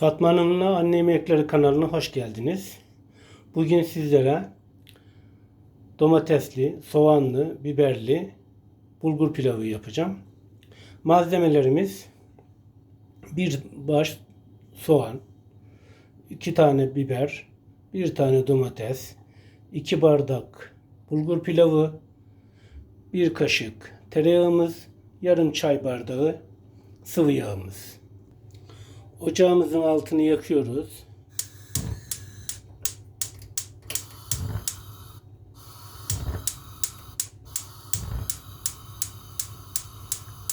Fatma Hanım'la Anne Yemekleri kanalına hoş geldiniz. Bugün sizlere domatesli, soğanlı, biberli bulgur pilavı yapacağım. Malzemelerimiz bir baş soğan, iki tane biber, bir tane domates, iki bardak bulgur pilavı, bir kaşık tereyağımız, yarım çay bardağı sıvı yağımız. Ocağımızın altını yakıyoruz.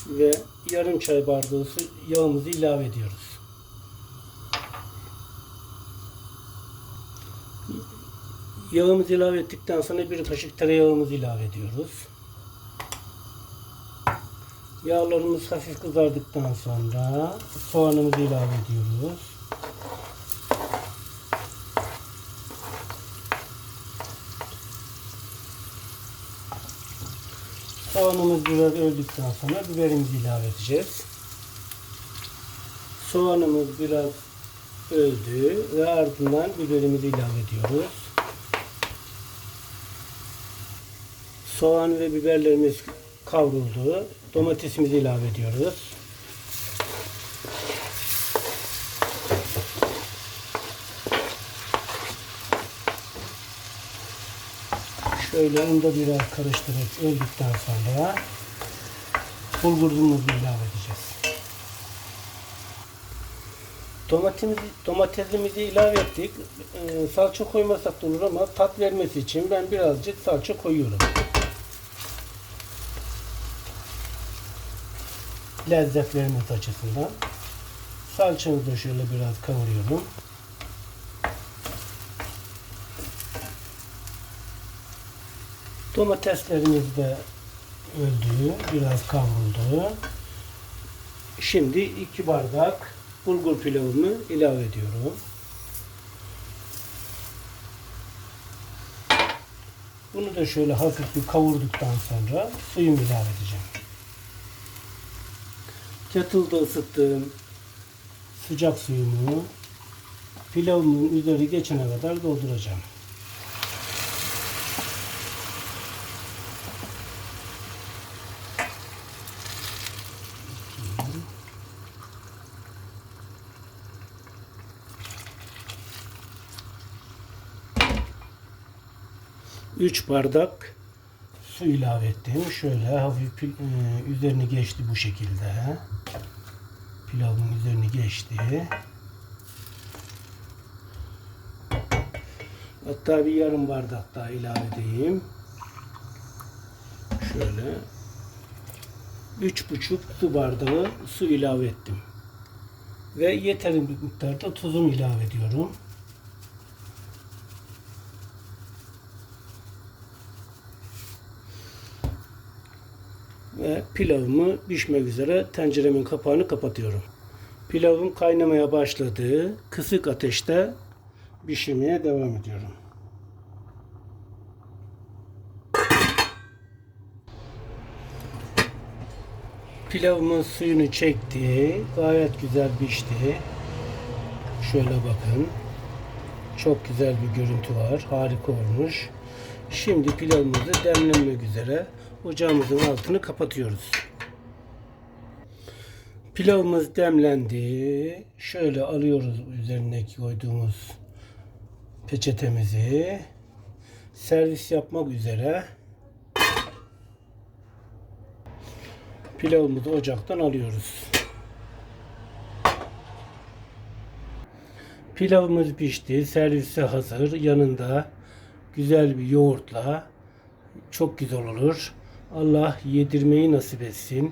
Ve yarım çay bardağı yağımızı ilave ediyoruz. Yağımızı ilave ettikten sonra bir kaşık tereyağımızı ilave ediyoruz. Yağlarımız hafif kızardıktan sonra soğanımızı ilave ediyoruz. Soğanımız biraz öldükten sonra biberimizi ilave edeceğiz. Soğanımız biraz öldü ve ardından biberimizi ilave ediyoruz. Soğan ve biberlerimiz kavruldu. Domatesimizi ilave ediyoruz. Şöyle onu da biraz karıştırıp öldükten sonra bulgurumuzu ilave edeceğiz. Domatesimizi, domatesimizi ilave ettik. Ee, salça koymasak da olur ama tat vermesi için ben birazcık salça koyuyorum. Lezzetlerimiz açısından. Salçamızı da şöyle biraz kavuruyorum. Domateslerimiz de öldü, biraz kavruldu. Şimdi iki bardak bulgur pilavımı ilave ediyorum. Bunu da şöyle hafif bir kavurduktan sonra suyumu ilave edeceğim. Kettle'da ısıttığım sıcak suyumu pilavımın üzeri geçene kadar dolduracağım. Üç bardak su ilave ettim. Şöyle hafif pil- e, üzerini geçti bu şekilde. Pilavın üzerini geçti. Hatta bir yarım bardak daha ilave edeyim. Şöyle üç buçuk su bardağı su ilave ettim. Ve yeterli miktarda tuzumu ilave ediyorum. Ve pilavımı pişmek üzere tenceremin kapağını kapatıyorum. Pilavım kaynamaya başladı. Kısık ateşte pişirmeye devam ediyorum. Pilavımın suyunu çekti. Gayet güzel pişti. Şöyle bakın. Çok güzel bir görüntü var. Harika olmuş. Şimdi pilavımızı demlenmek üzere ocağımızın altını kapatıyoruz. Pilavımız demlendi. Şöyle alıyoruz üzerindeki koyduğumuz peçetemizi. Servis yapmak üzere pilavımızı ocaktan alıyoruz. Pilavımız pişti. Servise hazır. Yanında güzel bir yoğurtla çok güzel olur. Allah yedirmeyi nasip etsin.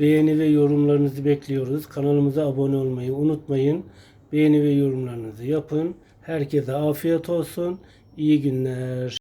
Beğeni ve yorumlarınızı bekliyoruz. Kanalımıza abone olmayı unutmayın. Beğeni ve yorumlarınızı yapın. Herkese afiyet olsun. İyi günler.